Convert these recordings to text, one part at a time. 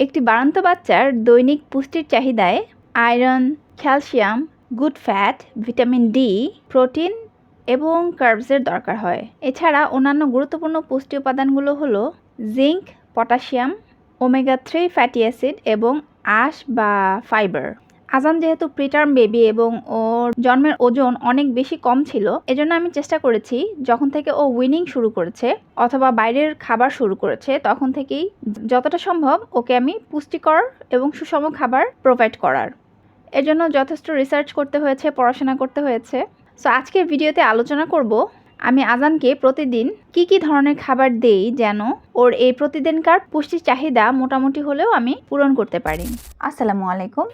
একটি বাড়ন্ত বাচ্চার দৈনিক পুষ্টির চাহিদায় iron, calcium, good fat, vitamin D, protein এবং কার্বসের দরকার হয়। এছাড়া অন্যান্য গুরুত্বপূর্ণ পুষ্টি উপাদানগুলো হলো zinc, potassium, omega three fatty acid এবং আঁশ বা ফাইবার। আজান যেহেতু প্রিটার্ম বেবি এবং ওর জন্মের ওজন অনেক বেশি কম ছিল, এজন্য আমি চেষ্টা করেছি যখন থেকে ও উইনিং শুরু করেছে অথবা বাইরের খাবার শুরু করেছে, তখন থেকেই যতটা সম্ভব ওকে আমি পুষ্টিকর এবং সুষম খাবার প্রোভাইড করার। এজন্য যথেষ্ট রিসার্চ করতে হয়েছে, পড়াশোনা করতে হয়েছে। সো আজকের ভিডিওতে আলোচনা করব আমি আজানকে প্রতিদিন কি কি ধরনের খাবার দেই যেন ওর এই প্রতিদিনকার পুষ্টির চাহিদা মোটামুটি হলেও আমি পূরণ করতে পারি। আসসালামু আলাইকুম।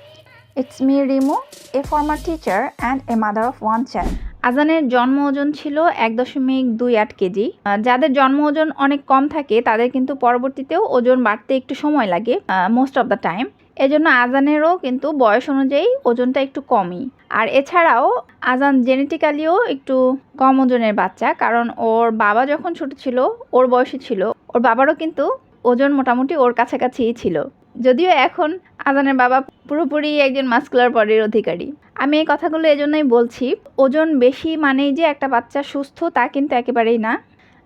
It's me Rimu a former teacher and a mother of one child আজানের জন্ম ওজন ছিল এক দশমিক দুই আট কেজি। যাদের জন্ম ওজন অনেক কম থাকে, তাদের কিন্তু পরবর্তীতেও ওজন বাড়তে একটু সময় লাগে মোস্ট অফ দ্য টাইম এজন্য আজানেরও কিন্তু বয়স অনুযায়ী ওজনটা একটু কমই। আর এছাড়াও, আজান জেনেটিক্যালিও একটু কম ওজনের বাচ্চা, কারণ ওর বাবা যখন ছোট ছিল, ওর বয়সী ছিল, ওর বাবারও কিন্তু ওজন মোটামুটি ওর কাছাকাছিই ছিল। যদিও এখন আজানের বাবা পুরোপুরি একজন মাস্কুলার বডির অধিকারী। আমি এই কথাগুলো এজন্যই বলছি, ওজন বেশি মানেই যে একটা বাচ্চা সুস্থ তা কিন্তু একেবারেই না।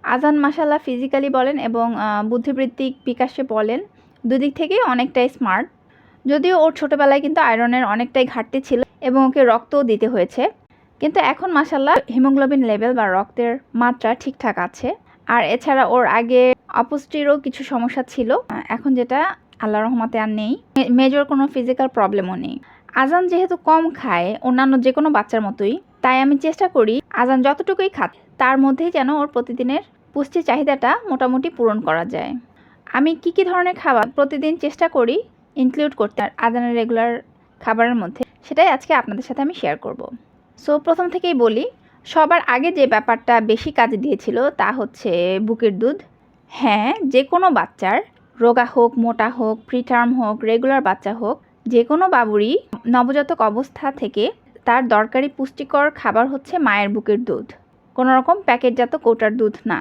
আজান মাসাল্লাহ ফিজিক্যালি বলেন এবং বুদ্ধিবৃত্তিক বিকাশে বলেন, দুদিক থেকেই অনেকটাই স্মার্ট যদিও ওর ছোটোবেলায় কিন্তু আয়রনের অনেকটাই ঘাটতি ছিল এবং ওকে রক্তও দিতে হয়েছে। কিন্তু এখন মাসাল্লাহ হিমোগ্লোবিন লেভেল বা রক্তের মাত্রা ঠিকঠাক আছে। আর এছাড়া ওর আগে অপুষ্টিরও কিছু সমস্যা ছিল। এখন যেটা আল্লাহ রহমতে আর নেই। মেজর কোনো ফিজিক্যাল প্রবলেমও নেই। আজান যেহেতু কম খায়, অন্যান্য যে কোনো বাচ্চার মতোই, তাই আমি চেষ্টা করি আজান যতটুকুই খাত তার মধ্যেই যেন ওর প্রতিদিনের পুষ্টির চাহিদাটা মোটামুটি পূরণ করা যায়। আমি কি কি ধরনের খাবার প্রতিদিন চেষ্টা করি ইনক্লুড করতে আজানের রেগুলার খাবারের মধ্যে, সেটাই আজকে আপনাদের সাথে আমি শেয়ার করব। সো প্রথম থেকেই বলি, সবার আগে যে ব্যাপারটা বেশি কাজে দিয়েছিল তা হচ্ছে বুকের দুধ। হ্যাঁ যে কোনো বাচ্চার রোগা হোক, মোটা হোক প্রিটার্ম হোক, রেগুলার বাচ্চা হোক, যে কোনো বাবুরই নবজাতক অবস্থা থেকে তার দরকারি পুষ্টিকর খাবার হচ্ছে মায়ের বুকের দুধ। কোনো রকম প্যাকেটজাত কৌটার দুধ না।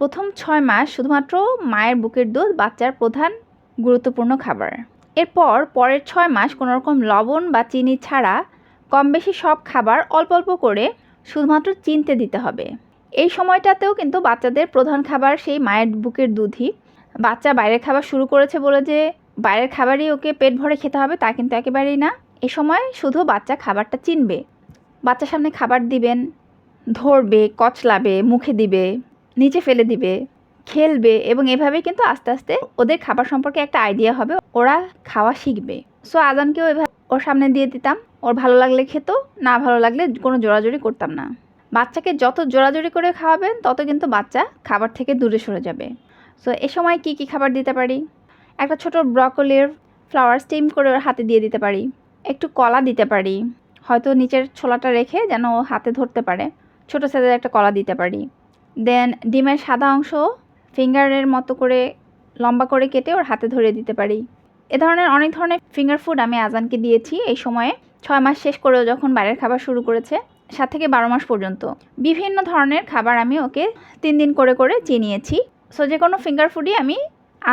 প্রথম ছয় মাস শুধুমাত্র মায়ের বুকের দুধ বাচ্চার প্রধান গুরুত্বপূর্ণ খাবার। এরপর পরের ছয় মাস কোনো রকম লবণ বা চিনি ছাড়া কম বেশি সব খাবার অল্প অল্প করে শুধুমাত্র চিনতে দিতে হবে। এই সময়টাতেও কিন্তু বাচ্চাদের প্রধান খাবার সেই মায়ের বুকের দুধই। বাচ্চা বাইরের খাবার শুরু করেছে বলে যে বাইরের খাবারই ওকে পেট ভরে খেতে হবে, তা কিন্তু একেবারেই না। এ সময় শুধু বাচ্চা খাবারটা চিনবে। বাচ্চার সামনে খাবার দিবেন, ধরবে, কচলাবে, মুখে দিবে, নিচে ফেলে দিবে, খেলবে এবং এভাবে কিন্তু আস্তে আস্তে ওদের খাবার সম্পর্কে একটা আইডিয়া হবে, ওরা খাওয়া শিখবে। সো আজানকেও এভাবে ওর সামনে দিয়ে দিতাম। ওর ভালো লাগলে খেত, না ভালো লাগলে কোনো জোরাজোরি করতাম না। বাচ্চাকে যত জোরাজোরি করে খাওয়াবেন, তত কিন্তু বাচ্চা খাবার থেকে দূরে সরে যাবে। সো এ সময় কি কি খাবার দিতে পারি? একটা ছোট ব্রকলির ফ্লাওয়ার স্টিম করে ওর হাতে দিয়ে দিতে পারি। একটু কলা দিতে পারি। হয়তো নিচের ছোলাটা রেখে যেন ও হাতে ধরতে পারে। ছোটো সাইজের একটা কলা দিতে পারি। দেন ডিমের সাদা অংশ ফিঙ্গারের মতো করে লম্বা করে কেটে ওর হাতে ধরে দিতে পারি। এ ধরনের অনেক ধরনের ফিঙ্গার ফুড আমি আজানকে দিয়েছি এই সময়ে। ছয় মাস শেষ করেও যখন বাইরের খাবার শুরু করেছে, সাত থেকে বারো মাস পর্যন্ত। বিভিন্ন ধরনের খাবার আমি ওকে তিন দিন করে করে চিনিয়েছি। সো যে কোনো ফিঙ্গার ফুডই আমি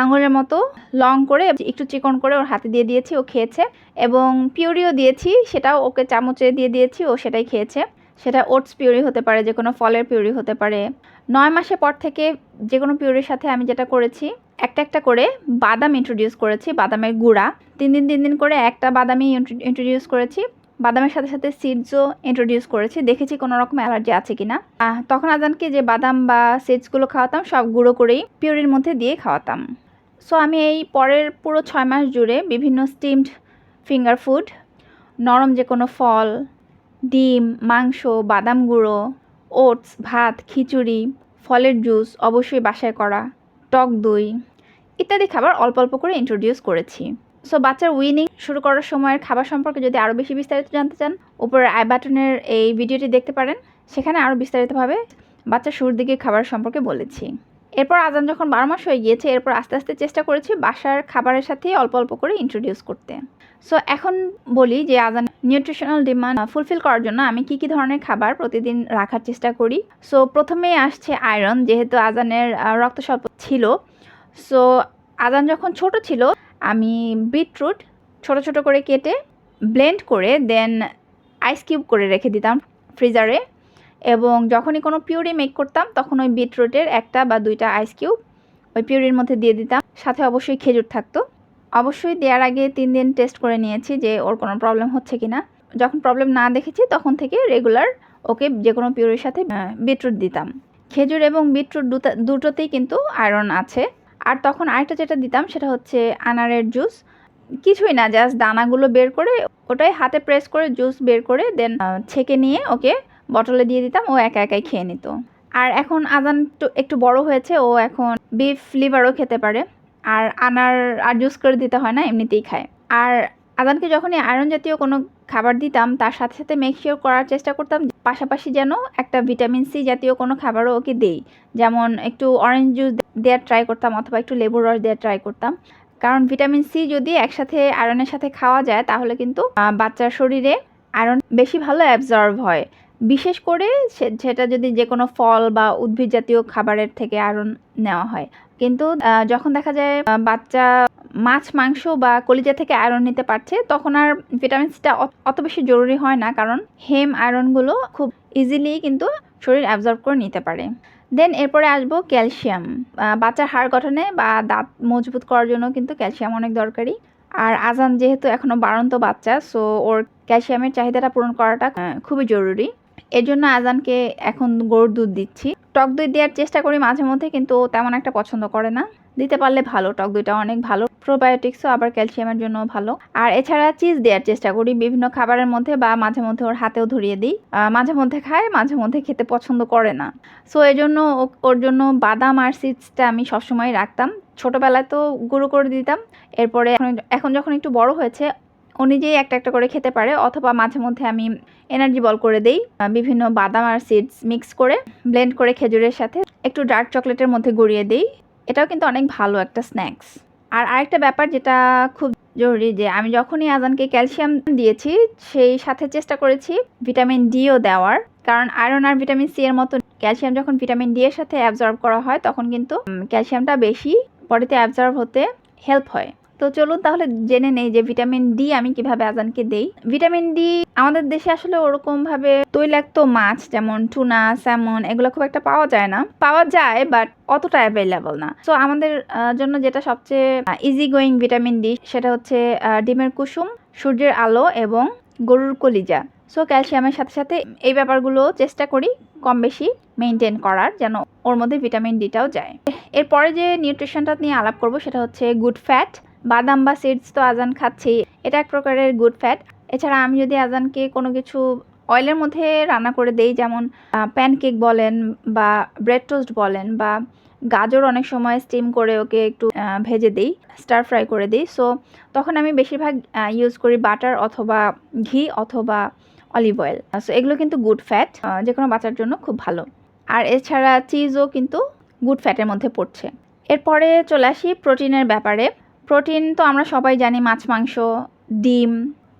আঙুলের মতো লং করে একটু চিকন করে ওর হাতে দিয়ে দিয়েছি, ও খেয়েছে। এবং পিউরিও দিয়েছি, সেটাও ওকে চামচে দিয়ে দিয়েছি, ও সেটাই খেয়েছে। সেটা ওটস পিউরি হতে পারে, যে কোনো ফলের পিউরি হতে পারে। নয় মাসের পর থেকে যে কোনো পিউরির সাথে আমি যেটা করেছি, একটা একটা করে বাদাম ইন্ট্রোডিউস করেছি, বাদামের গুঁড়া। তিন দিন তিন দিন করে একটা বাদামই ইন্ট্রোডিউস করেছি। বাদামের সাথে সাথে সিডসও ইন্ট্রোডিউস করেছি। দেখেছি কোনো রকম অ্যালার্জি আছে কিনা। আহ, তখন আজানকে যে বাদাম বা সিডসগুলো খাওয়াতাম সব গুঁড়ো করেই পিউরির মধ্যে দিয়ে খাওয়াতাম। সো আমি এই পরের পুরো ছয় মাস জুড়ে বিভিন্ন স্টিমড ফিঙ্গার ফুড নরম যে কোনো ফল ডিম মাংস বাদাম গুঁড়ো ওটস ভাত খিচুড়ি ফলের জুস অবশ্যই বাসায় করা টক দই ইত্যাদি খাবার অল্প অল্প করে ইন্ট্রোডিউস করেছি। সো বাচ্চার উইনিং শুরু করার সময়ের খাবার সম্পর্কে যদি আরও বেশি বিস্তারিত জানতে চান উপরের আই বাটনের এই ভিডিওটি দেখতে পারেন। সেখানে আরও বিস্তারিতভাবে বাচ্চার শুরুর দিকে খাবার সম্পর্কে বলেছি। এরপর আজান যখন বারো মাস হয়ে গিয়েছে, এরপর আস্তে আস্তে চেষ্টা করেছি বাসার খাবারের সাথে অল্প অল্প করে ইন্ট্রোডিউস করতে। সো এখন বলি যে আজান নিউট্রিশনাল ডিমান্ড ফুলফিল করার জন্য আমি কি কি ধরনের খাবার প্রতিদিন রাখার চেষ্টা করি। সো প্রথমেই আসছে আয়রন যেহেতু আজানের রক্ত স্বল্প ছিল। সো আজান যখন ছোট ছিল আমি বিটরুট ছোট ছোট করে কেটে ব্লেন্ড করে দেন আইস কিউব করে রেখে দিতাম ফ্রিজারে এবং যখনই কোনো পিউরি মেক করতাম, তখন ওই বিটরুটের একটা বা দুইটা আইস কিউব ওই পিউরির মধ্যে দিয়ে দিতাম। সাথে অবশ্যই খেজুর থাকতো। অবশ্যই দেওয়ার আগে তিন দিন টেস্ট করে নিয়েছি যে ওর কোনো প্রবলেম হচ্ছে কি না। যখন প্রবলেম না দেখেছি, তখন থেকে রেগুলার ওকে যে কোনো পিউরির সাথে বিটরুট দিতাম। খেজুর এবং বিটরুট দুটা দুটোতেই কিন্তু আয়রন আছে। আর তখন আরেকটা যেটা দিতাম সেটা হচ্ছে আনারের জুস। কিছুই না জাস্ট দানাগুলো বের করে ওটাই হাতে প্রেস করে জুস বের করে দেন ছেঁকে নিয়ে ওকে বটলে দিয়ে দিতাম, ও একা একাই খেয়ে নিত। আর এখন আজান একটু বড় হয়েছে, ও এখন বিফ লিভারও খেতে পারে। আর আনার আর জুস করে দিতে হয় না, এমনিতেই খায়। আর আজানকে যখনই আয়রন জাতীয় কোনো খাবার দিতাম, তার সাথে সাথে মেক করার চেষ্টা করতাম পাশাপাশি যেন একটা ভিটামিন সি জাতীয় কোনো খাবারও ওকে দেই। যেমন একটু অরেঞ্জ জুস দেওয়ার ট্রাই করতাম অথবা একটু লেবুর রস দেওয়ার ট্রাই করতাম। কারণ ভিটামিন সি যদি একসাথে আয়রনের সাথে খাওয়া যায়, তাহলে কিন্তু বাচ্চার শরীরে আয়রন বেশি ভালো অ্যাবজর্ব হয়। বিশেষ করে সেটা যদি যে কোনো ফল বা উদ্ভিদ জাতীয় খাবারের থেকে আয়রন নেওয়া হয়। কিন্তু যখন দেখা যায় বাচ্চা মাছ, মাংস বা কলিজা থেকে আয়রন নিতে পারছে, তখন আর ভিটামিন সিটা অত বেশি জরুরি হয় না, কারণ হেম আয়রনগুলো খুব ইজিলি কিন্তু শরীর অ্যাবজর্ব করে নিতে পারে। দেন এরপরে আসব ক্যালসিয়াম বাচ্চার হাড় গঠনে বা দাঁত মজবুত করার জন্য কিন্তু ক্যালসিয়াম অনেক দরকারি। আর আজান যেহেতু এখনও বাড়ন্ত বাচ্চা সো ওর ক্যালসিয়ামের চাহিদাটা পূরণ করাটা খুবই জরুরি। এর জন্য আজানকে এখন গরুর দুধ দিচ্ছি। টক দই দেওয়ার চেষ্টা করি মাঝে মধ্যে, কিন্তু তেমন একটা পছন্দ করে না। দিতে পারলে ভালো, টক দইটা অনেক ভালো। প্রোবায়োটিক্সও আবার ক্যালসিয়ামের জন্য ভালো। আর এছাড়া চিজ দেওয়ার চেষ্টা করি, বিভিন্ন খাবারের মধ্যে বা মাঝে মধ্যে ওর হাতেও ধরিয়ে দিই। মাঝে মধ্যে খায়, মাঝে মধ্যে খেতে পছন্দ করে না। সো এই জন্য ও- ওর জন্য বাদাম আর সিডসটা আমি সবসময় রাখতাম। ছোটোবেলায় তো গুঁড়ো করে দিতাম। এরপরে এখন- যখন একটু বড় হয়েছে, ও নিজেই একটা একটা করে খেতে পারে। অথবা মাঝে মধ্যে আমি এনার্জি বল করে দেই বিভিন্ন বাদাম আর সিডস মিক্স করে ব্লেন্ড করে খেজুরের সাথে একটু ডার্ক চকলেটের মধ্যে গড়িয়ে দিই। এটাও কিন্তু অনেক ভালো একটা স্ন্যাক্স আর আরেকটা ব্যাপার যেটা খুব জরুরি যে আমি যখনই আজানকে ক্যালসিয়াম দিয়েছি, সেই সাথে চেষ্টা করেছি ভিটামিন ডিও দেওয়ার। কারণ আয়রন আর ভিটামিন সি এর মতো ক্যালসিয়াম যখন ভিটামিন ডি এর সাথে অ্যাবজর্ব করা হয়, তখন কিন্তু ক্যালসিয়ামটা বেশি বডিতে অ্যাবজর্ব হতে হেল্প হয়। তো চলুন তাহলে জেনে নেই যে ভিটামিন ডি আমি কীভাবে আজানকে দেই। ভিটামিন ডি আমাদের দেশে আসলে ওরকম ভাবে তৈলাক্ত মাছ যেমন টুনা, স্যামন এগুলো খুব একটা পাওয়া যায় না। পাওয়া যায় বাট অতটা অ্যাভেলেবল না। তো আমাদের জন্য যেটা সবচেয়ে ইজি গোয়িং ভিটামিন ডি সেটা হচ্ছে ডিমের কুসুম, সূর্যের আলো এবং গরুর কলিজা। সো ক্যালসিয়ামের সাথে সাথে এই ব্যাপারগুলো চেষ্টা করি কম বেশি মেনটেন করার যেন ওর মধ্যে ভিটামিন ডিটাও যায়। এরপরে যে নিউট্রিশনটা নিয়ে আলাপ করব সেটা হচ্ছে গুড ফ্যাট বাদাম বা সিডস তো আজান খাচ্ছেই। এটা এক প্রকারের গুড ফ্যাট এছাড়া আমি যদি আজানকে কোনো কিছু অয়েলের মধ্যে রান্না করে দেই, যেমন প্যানকেক বলেন বা ব্রেড টোস্ট বলেন বা গাজর অনেক সময় স্টিম করে ওকে একটু ভেজে দিই স্টার ফ্রাই করে দিই। সো তখন আমি বেশিরভাগ ইউজ করি বাটার অথবা ঘি অথবা অলিভ অয়েল সো এগুলো কিন্তু গুড ফ্যাট যে কোনো বাচ্চার জন্য খুব ভালো। আর এছাড়া চিজও কিন্তু গুড ফ্যাটের মধ্যে পড়ছে। এরপরে চলে আসি প্রোটিনের ব্যাপারে। প্রোটিন তো আমরা সবাই জানি, মাছ, মাংস, ডিম,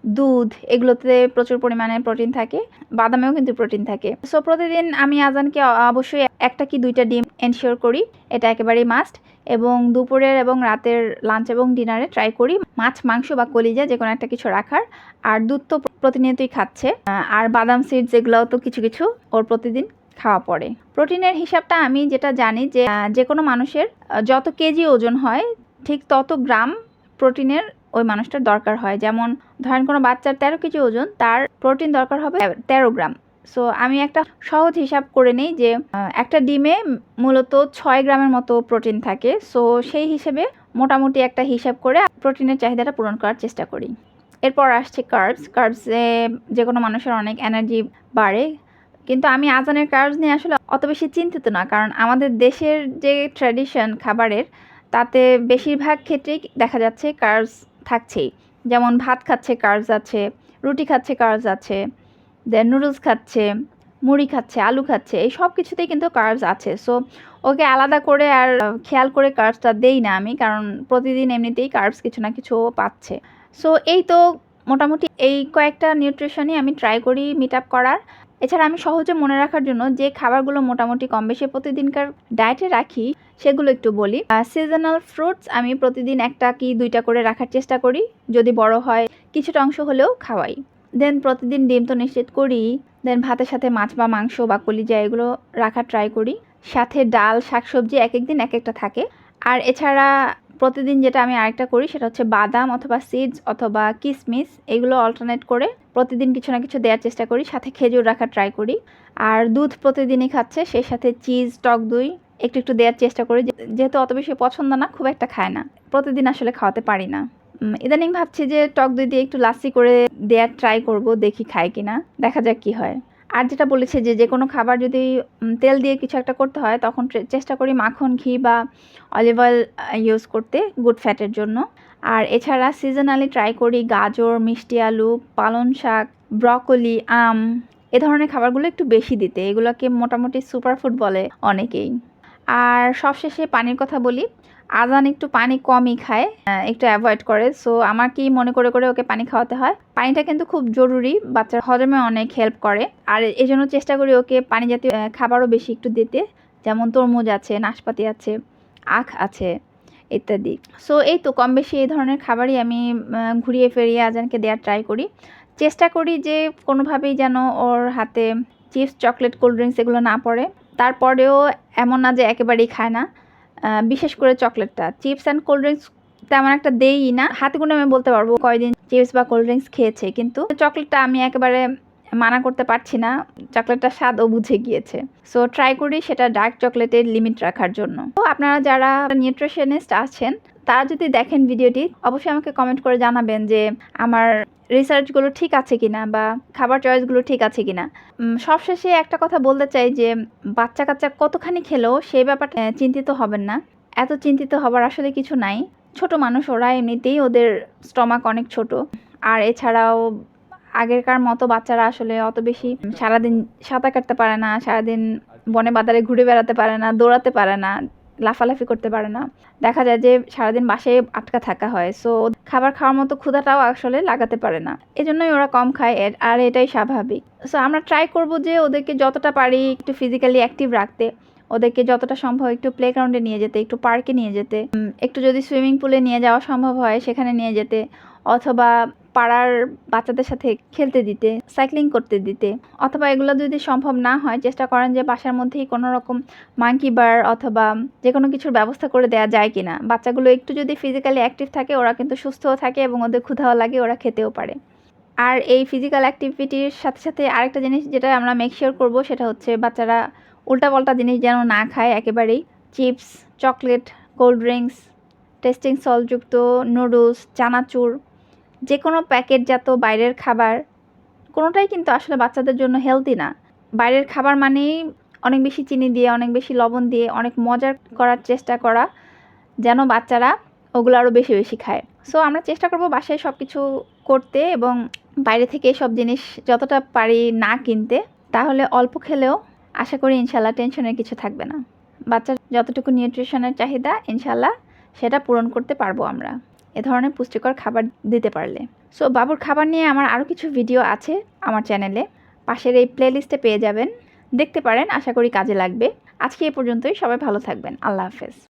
দুধ, এগুলোতে প্রচুর পরিমাণে প্রোটিন থাকে, বাদামেও কিন্তু প্রোটিন থাকে। সো প্রতিদিন আমি আজানকে অবশ্যই একটা কি দুইটা ডিম এনশিওর করি, এটা একেবারেই মাস্ট এবং দুপুরের এবং রাতের লাঞ্চ এবং ডিনারে ট্রাই করি। মাছ, মাংস বা কলিজা যে কোনো একটা কিছু রাখার, আর দুধ তো প্রতিনিয়তই খাচ্ছে আর বাদাম সিডস এগুলোও তো কিছু কিছু ওর প্রতিদিন খাওয়া পড়ে। প্রোটিনের হিসাবটা আমি যেটা জানি যে যে কোনো মানুষের যত কেজি ওজন হয় ঠিক তত গ্রাম প্রোটিনের ওই মানুষটার দরকার হয়। যেমন ধরেন কোনো বাচ্চার তেরো কেজি ওজন, তার প্রোটিন দরকার হবে তেরো গ্রাম। সো আমি একটা সহজ হিসাব করে নিই যে একটা ডিমে মূলত ছয় গ্রামের মতো প্রোটিন থাকে। সো সেই হিসেবে মোটামুটি একটা হিসাব করে প্রোটিনের চাহিদাটা পূরণ করার চেষ্টা করি। এরপর আসছে কার্বস। কার্বসে যে কোনো মানুষের অনেক এনার্জি বাড়ে। কিন্তু আমি আজানের কার্বস নিয়ে আসলে অত বেশি চিন্তিত না। কারণ আমাদের দেশের যে ট্র্যাডিশন খাবারের তাতে বেশিরভাগ ক্ষেত্রেই দেখা যাচ্ছে কার্বস থাকছেই। যেমন ভাত খাচ্ছে কার্বস আছে, রুটি খাচ্ছে কার্বস আছে দেন নুডলস খাচ্ছে, মুড়ি খাচ্ছে, আলু খাচ্ছে, এই সব কিছুতেই কিন্তু কার্বস আছে। সো ওকে আলাদা করে আর খেয়াল করে কার্বসটা দেই না আমি, কারণ প্রতিদিন এমনিতেই কার্বস কিছু না কিছু পাচ্ছে। সো এই তো মোটামুটি এই কয়েকটা নিউট্রিশনই আমি ট্রাই করি মিট আপ করার। এছাড়া আমি সহজে মনে রাখার জন্য যে খাবারগুলো মোটামুটি কম বেশি প্রতিদিনকার ডায়েটে রাখি, সেগুলো একটু বলি। সিজনাল ফ্রুটস আমি প্রতিদিন একটা কি দুইটা করে রাখার চেষ্টা করি। যদি বড় হয়, কিছুটা অংশ হলেও খাওয়াই। দেন প্রতিদিন ডিম তো নিশ্চিত করি। দেন ভাতের সাথে মাছ বা মাংস বা কলিজা এগুলো রাখার ট্রাই করি। সাথে ডাল, শাকসবজি এক এক দিন এক একটা থাকে। আর এছাড়া প্রতিদিন যেটা আমি আরেকটা করি সেটা হচ্ছে বাদাম অথবা সিডস অথবা কিসমিস, এগুলো অল্টারনেট করে প্রতিদিন কিছু না কিছু দেওয়ার চেষ্টা করি, সাথে খেজুর রাখার ট্রাই করি। আর দুধ প্রতিদিনই খাচ্ছে, সেই সাথে চিজ টক দই, একটু একটু দেওয়ার চেষ্টা করি যেহেতু অত বেশি পছন্দ না, খুব একটা খায় না। প্রতিদিন আসলে খাওয়াতে পারি না। ইদানিং ভাবছি যে টক দই দিয়ে একটু লাসি করে দেওয়ার ট্রাই করব, দেখি খায় কিনা, দেখা যাক কি হয়। আর যেটা বলেছে যে যে কোনো খাবার যদি তেল দিয়ে কিছু একটা করতে হয়, তখন চেষ্টা করি মাখন, ঘি বা অলিভ অয়েল ইউজ করতে গুড ফ্যাটের জন্য। আর এছাড়া সিজনালি ট্রাই করি গাজর, মিষ্টি আলু, পালং শাক ব্রকলি আম, এ ধরনের খাবারগুলো একটু বেশি দিতে। এগুলোকে মোটামুটি সুপারফুড বলে অনেকেই। আর সবশেষে পানির কথা বলি। আজান একটু পানি কমই খায় একটু অ্যাভয়েড করে। সো আমার কি মনে করে করে ওকে পানি খাওয়াতে হয়? পানিটা কিন্তু খুব জরুরি, বাচ্চার হজমে অনেক হেল্প করে। আর এই জন্য চেষ্টা করি ওকে পানি জাতীয় খাবারও বেশি একটু দিতে। যেমন তরমুজ আছে, নাশপাতি আছে, আখ আছে, ইত্যাদি। সো এই তো কম বেশি এই ধরনের খাবারই আমি ঘুরিয়ে ফিরিয়ে আজানকে দেওয়ার ট্রাই করি। চেষ্টা করি যে কোনোভাবেই যেন ওর হাতে চিপস চকলেট কোল্ড ড্রিঙ্কস এগুলো না পড়ে। তারপরেও এমন না যে একেবারেই খায় না। বিশেষ করে চকলেটটা। চিপস অ্যান্ড কোল্ড ড্রিঙ্কস তেমন একটা দেই না। হাতে গুনে আমি বলতে পারব কয়দিন চিপস বা কোল্ড ড্রিঙ্কস খেয়েছে, কিন্তু চকলেটটা আমি একেবারে মানা করতে পারছি না। চকলেটটা স্বাদ ও বুঝে গিয়েছে। সো ট্রাই করি সেটা ডার্ক চকলেটের লিমিট রাখার জন্য। তো আপনারা যারা নিউট্রিশনিস্ট আছেন তারা যদি দেখেন ভিডিওটি, অবশ্যই আমাকে কমেন্ট করে জানাবেন যে আমার রিসার্চগুলো ঠিক আছে কিনা বা খাবার চয়েসগুলো ঠিক আছে কিনা। সবশেষে একটা কথা বলতে চাই যে বাচ্চা কাচ্চা কতখানি খেলেও সেই ব্যাপারটা চিন্তিত হবেন না। এত চিন্তিত হবার আসলে কিছু নাই। ছোট মানুষ, ওরা এমনিতেই ওদের স্টমাক অনেক ছোট। আর এছাড়াও আগেরকার মতো বাচ্চারা আসলে অত বেশি সারাদিন সাঁতার কাটতে পারে না, সারাদিন বনে বাজারে ঘুরে বেড়াতে পারে না, দৌড়াতে পারে না। লাফালাফি করতে পারে না। দেখা যায় যে সারাদিন বাসায় আটকা থাকা হয় সো খাবার খাওয়ার মতো ক্ষুধাটাও আসলে লাগাতে পারে না। এজন্যই ওরা কম খায় আর এটাই স্বাভাবিক। সো আমরা ট্রাই করব যে ওদেরকে যতটা পারি একটু ফিজিক্যালি অ্যাক্টিভ রাখতে। ওদেরকে যতটা সম্ভব একটু প্লেগ্রাউন্ডে নিয়ে যেতে, একটু পার্কে নিয়ে যেতে। একটু যদি সুইমিং পুলে নিয়ে যাওয়া সম্ভব হয়, সেখানে নিয়ে যেতে। অথবা পাড়ার বাচ্চাদের সাথে খেলতে দিতে সাইক্লিং করতে দিতে। অথবা এগুলো যদি সম্ভব না হয়, চেষ্টা করেন যে বাসার মধ্যেই কোনো রকম মাঙ্কি বার অথবা যে কোনো কিছুর ব্যবস্থা করে দেওয়া যায় কিনা। বাচ্চাগুলো একটু যদি ফিজিক্যালি অ্যাক্টিভ থাকে, ওরা কিন্তু সুস্থও থাকে এবং ওদের ক্ষুধাও লাগে, ওরা খেতেও পারে। আর এই ফিজিক্যাল অ্যাক্টিভিটির সাথে সাথে আরেকটা জিনিস যেটা আমরা মেক শিওর করব, সেটা হচ্ছে বাচ্চারা উল্টাপাল্টা জিনিস যেন না খায়। একেবারেই chips chocolate cold drinks tasting সলযুক্ত noodles চানাচুর যে কোনো প্যাকেটজাত বাইরের খাবার, কোনোটাই কিন্তু আসলে বাচ্চাদের জন্য হেলদি না। বাইরের খাবার মানেই অনেক বেশি চিনি দিয়ে, অনেক বেশি লবণ দিয়ে, অনেক মজার করার চেষ্টা করা, যেন বাচ্চারা ওগুলো আরও বেশি বেশি খায়। সো আমরা চেষ্টা করব বাসায় সব কিছু করতে এবং বাইরে থেকে সব জিনিস যতটা পারি না কিনতে। তাহলে অল্প খেলেও আশা করি ইনশাল্লাহ টেনশনের কিছু থাকবে না। বাচ্চার যতটুকু নিউট্রিশনের চাহিদা, ইনশাল্লাহ সেটা পূরণ করতে পারব আমরা। এ ধরনের পুষ্টিকর খাবার দিতে পারলে। সো বাবুর খাবার নিয়ে আমার আরও কিছু ভিডিও আছে আমার চ্যানেলে পাশের এই প্লেলিস্টে পেয়ে যাবেন। দেখতে পারেন, আশা করি কাজে লাগবে। আজকে এ পর্যন্তই। সবাই ভালো থাকবেন। আল্লাহ হাফেজ।